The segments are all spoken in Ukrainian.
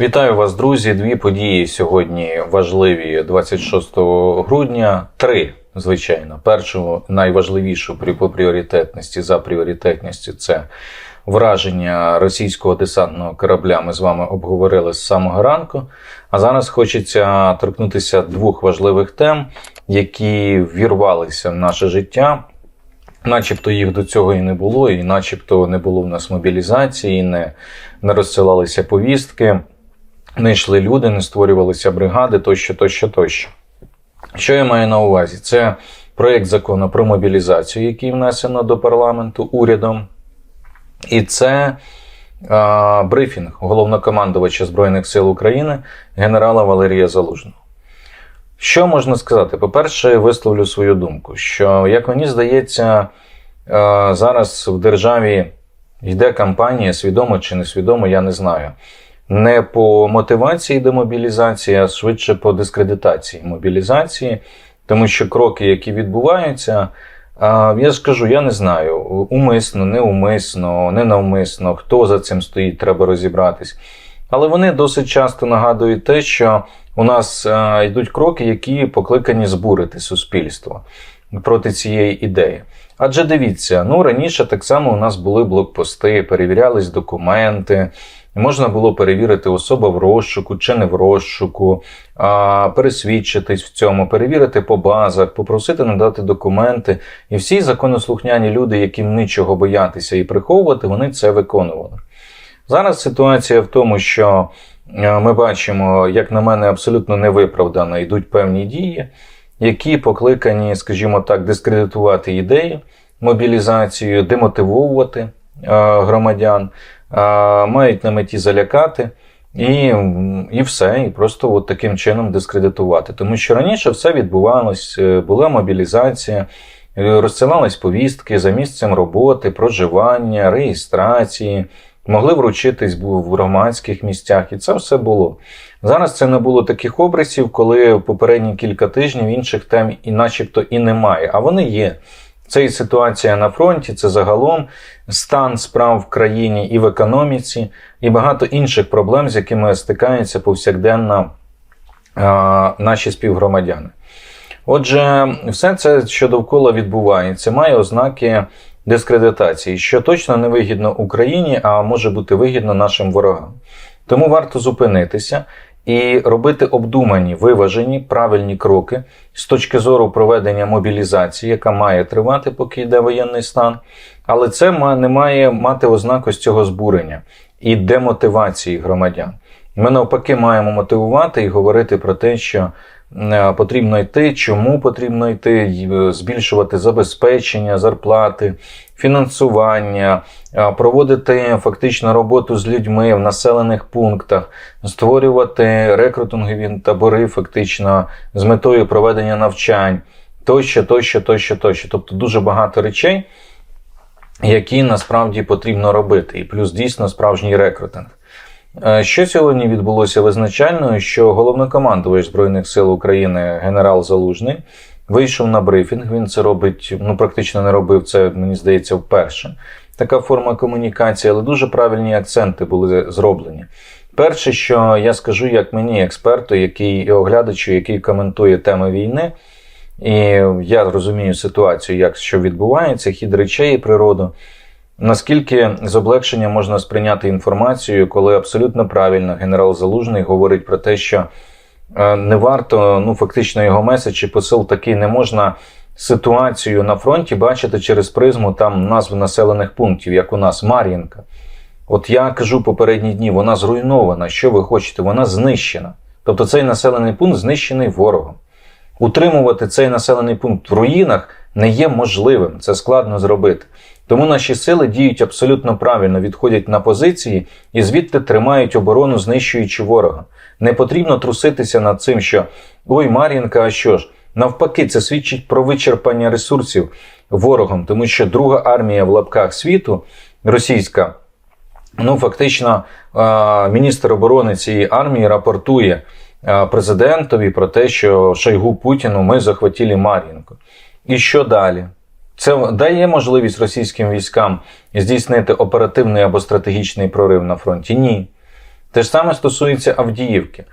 Вітаю вас, друзі. Дві події сьогодні важливі 26 грудня. Три, звичайно. Першу найважливішу при пріоритетності за пріоритетністю це враження російського десантного корабля. Ми з вами обговорили з самого ранку. А зараз хочеться торкнутися двох важливих тем, які вірвалися в наше життя. Начебто їх до цього і не було, і начебто не було в нас мобілізації, не, не розсилалися повістки, не йшли люди, не створювалися бригади тощо, тощо, тощо. Що я маю на увазі? Це проєкт закону про мобілізацію, який внесено до парламенту урядом. І це а, брифінг головнокомандувача Збройних сил України генерала Валерія Залужного. Що можна сказати? По-перше, висловлю свою думку, що, як мені здається, е, зараз в державі йде кампанія, свідомо чи несвідомо, я не знаю. Не по мотивації демобілізації, а швидше по дискредитації мобілізації, тому що кроки, які відбуваються, я скажу, я не знаю, умисно, неумисно, ненавмисно, хто за цим стоїть, треба розібратись. Але вони досить часто нагадують те, що у нас йдуть кроки, які покликані збурити суспільство проти цієї ідеї. Адже дивіться, ну раніше так само у нас були блокпости, перевірялись документи. Можна було перевірити особа в розшуку чи не в розшуку, а, пересвідчитись в цьому, перевірити по базах, попросити надати документи. І всі законослухняні люди, яким нічого боятися і приховувати, вони це виконували. Зараз ситуація в тому, що е, ми бачимо, як на мене, абсолютно невиправдано йдуть певні дії, які покликані, скажімо так, дискредитувати ідею, мобілізацію, демотивовувати е, громадян, мають на меті залякати. І і все, і просто от таким чином дискредитувати. Тому що раніше все відбувалось, була мобілізація, розсилались повістки за місцем роботи, проживання, реєстрації могли вручитись в громадських місцях, і це все було. Зараз це не було таких обрисів, коли попередні кілька тижнів інших тем і начебто і немає. А вони є. Це і ситуація на фронті, це загалом стан справ в країні і в економіці, і багато інших проблем, з якими стикаються повсякденно а, наші співгромадяни. Отже, все це, що довкола відбувається, має ознаки дискредитації, що точно не вигідно Україні, а може бути вигідно нашим ворогам. Тому варто зупинитися і робити обдумані, виважені, правильні кроки з точки зору проведення мобілізації, яка має тривати, поки йде воєнний стан. Але це не має мати ознаку з цього збурення і демотивації громадян. Ми навпаки маємо мотивувати і говорити про те, що потрібно йти, чому потрібно йти, е, збільшувати забезпечення, зарплати, фінансування, е, проводити фактично роботу з людьми в населених пунктах, створювати рекрутингові табори, фактично з метою проведення навчань, тощо, тощо, тощо, тощо. Тобто дуже багато речей. Які насправді потрібно робити, і плюс дійсно справжній рекрутинг. Що сьогодні відбулося визначальною, що головнокомандувач Збройних сил України генерал Залужний вийшов на брифінг. Він це робить, ну практично не робив це, мені здається, вперше. Така форма комунікації, але дуже правильні акценти були зроблені. Перше, що я скажу, як мені, експерту, який і оглядачу, який коментує теми війни, і я розумію ситуацію, як що відбувається, хід речей і природу. Наскільки з облегшенням можна сприйняти інформацію, коли абсолютно правильно генерал Залужний говорить про те, що е, не варто, ну фактично його меседж і посил такий не можна ситуацію на фронті бачити через призму там назв населених пунктів, як у нас Мар'їнка. От я кажу попередні дні, вона зруйнована. Що ви хочете? Вона знищена. Тобто цей населений пункт знищений ворогом. Утримувати цей населений пункт в руїнах не є можливим, це складно зробити. Тому наші сили діють абсолютно правильно, відходять на позиції і звідти тримають оборону, знищуючи ворога. Не потрібно труситися над цим, що ой, Мар'їнка, а що ж? Навпаки, це свідчить про вичерпання ресурсів ворогом, тому що друга армія в лапках світу російська. Ну, фактично, міністр оборони цієї армії рапортує президентові про те, що Шойгу Путіну ми захватили Мар'їнку. І що далі? Це дає можливість російським військам здійснити оперативний або стратегічний прорив на фронті? Ні. Те ж саме стосується Авдіївки.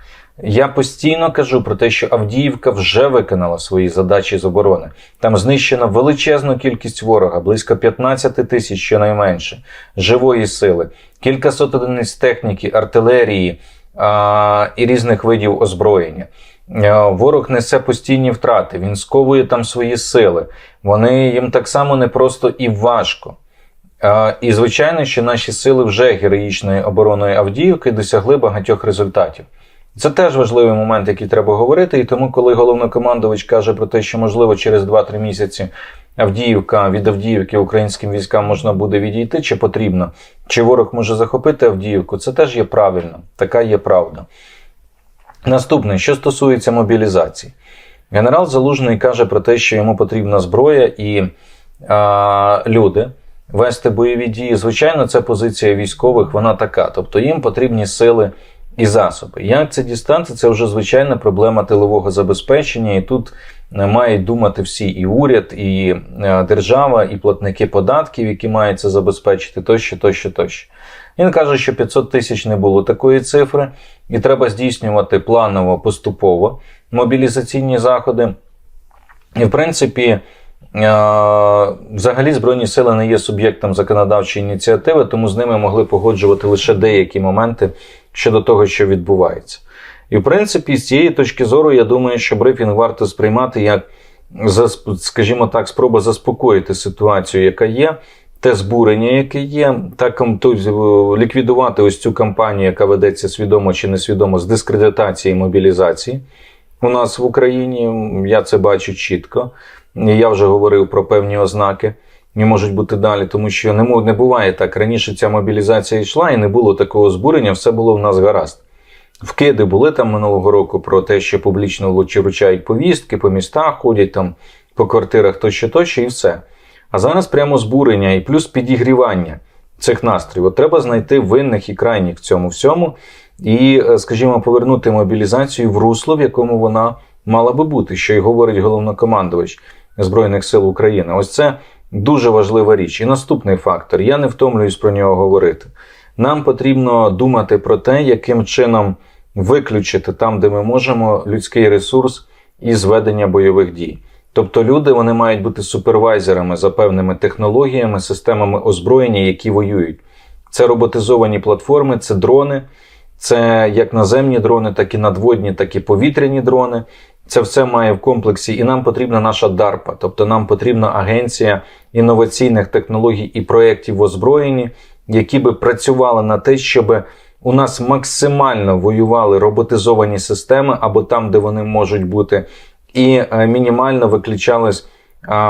Я постійно кажу про те, що Авдіївка вже виконала свої задачі з оборони. Там знищена величезна кількість ворога, близько 15 тисяч щонайменше, живої сили, кількасот одиниць техніки, артилерії а, і різних видів озброєння. Е, Ворог несе постійні втрати, він сковує там свої сили. Вони їм так само непросто і важко. Е, І звичайно, що наші сили вже героїчною обороною Авдіївки досягли багатьох результатів. Це теж важливий момент, який треба говорити. І тому, коли головнокомандувач каже про те, що можливо через 2-3 місяці Авдіївка від Авдіївки українським військам можна буде відійти, чи потрібно, чи ворог може захопити Авдіївку, це теж є правильно, така є правда. Наступне, що стосується мобілізації, генерал Залужний каже про те, що йому потрібна зброя і а, люди вести бойові дії. Звичайно, це позиція військових, вона така. Тобто їм потрібні сили і засоби. Як це дістати? Це вже звичайна проблема тилового забезпечення, і тут е, мають думати всі і уряд, і е, держава, і платники податків, які мають це забезпечити, тощо, тощо, тощо. Він каже, що 500 тисяч не було такої цифри, і треба здійснювати планово поступово мобілізаційні заходи. І, в принципі, е, взагалі Збройні сили не є суб'єктом законодавчої ініціативи, тому з ними могли погоджувати лише деякі моменти щодо того, що відбувається. І, в принципі, з цієї точки зору, я думаю, що брифінг варто сприймати як, скажімо так, спроба заспокоїти ситуацію, яка є, те збурення, яке є, так м, е, ліквідувати ось цю кампанію, яка ведеться свідомо чи несвідомо з дискредитації і мобілізації. У нас в Україні я це бачу чітко. Я вже говорив про певні ознаки, і можуть бути далі, тому що не, не буває так. Раніше ця мобілізація йшла і не було такого збурення, все було в нас гаразд. Вкиди були там минулого року про те, що публічно вручають повістки, по містах ходять там по квартирах тощо, тощо, і все. А зараз прямо збурення і плюс підігрівання цих настроїв. От треба знайти винних і крайніх в цьому всьому, і, е, скажімо, повернути мобілізацію в русло, в якому вона мала би бути, що й говорить головнокомандувач Збройних сил України. Ось це дуже важлива річ. І наступний фактор. Я не втомлююсь про нього говорити. Нам потрібно думати про те, яким чином виключити там, де ми можемо, людський ресурс із ведення бойових дій. Тобто люди вони мають бути супервайзерами за певними технологіями, системами озброєння, які воюють. Це роботизовані платформи, це дрони, це як наземні дрони, так і надводні, так і повітряні дрони. Це все має в комплексі, і нам потрібна наша DARPA, тобто нам потрібна агенція інноваційних технологій і проєктів в озброєнні, які би працювали на те, щоб у нас максимально воювали роботизовані системи або там, де вони можуть бути, і е, мінімально виключалось,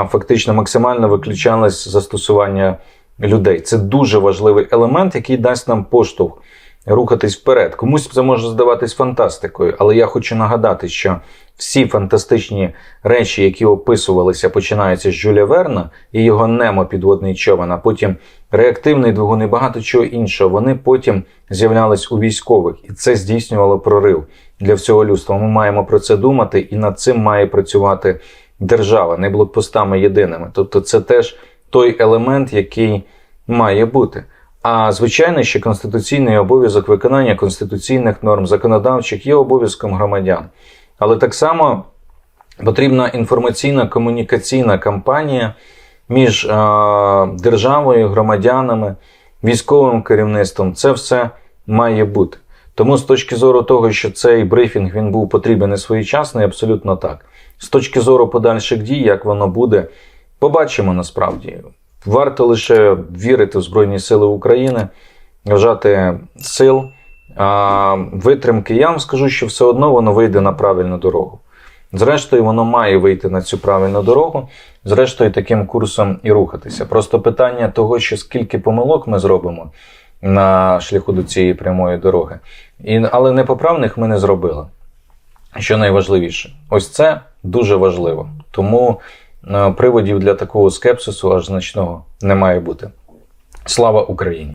фактично максимально виключалось застосування людей. Це дуже важливий елемент, який дасть нам поштовх рухатись вперед. Комусь це може здаватись фантастикою, але я хочу нагадати, що всі фантастичні речі, які описувалися, починаються з Жюля Верна і його Немо підводний човен, а потім реактивний двигун і багато чого іншого. Вони потім з'являлись у військових, і це здійснювало прорив для всього людства. Ми маємо про це думати, і над цим має працювати держава, не блокпостами єдиними. Тобто, це теж той елемент, який має бути. А звичайно, що конституційний обов'язок виконання конституційних норм законодавчих є обов'язком громадян. Але так само потрібна інформаційна комунікаційна кампанія між державою, громадянами, військовим керівництвом. Це все має бути. Тому з точки зору того, що цей брифінг він був потрібен і своєчасний, абсолютно так. З точки зору подальших дій, як воно буде, побачимо насправді. Варто лише вірити в Збройні Сили України, вважати сил, а, витримки. Я вам скажу, що все одно воно вийде на правильну дорогу. Зрештою, воно має вийти на цю правильну дорогу, зрештою, таким курсом і рухатися. Просто питання того, що скільки помилок ми зробимо на шляху до цієї прямої дороги, і, але непоправних ми не зробили. Що найважливіше, ось це дуже важливо. Тому е, приводів для такого скепсису аж значного не має бути. Слава Україні!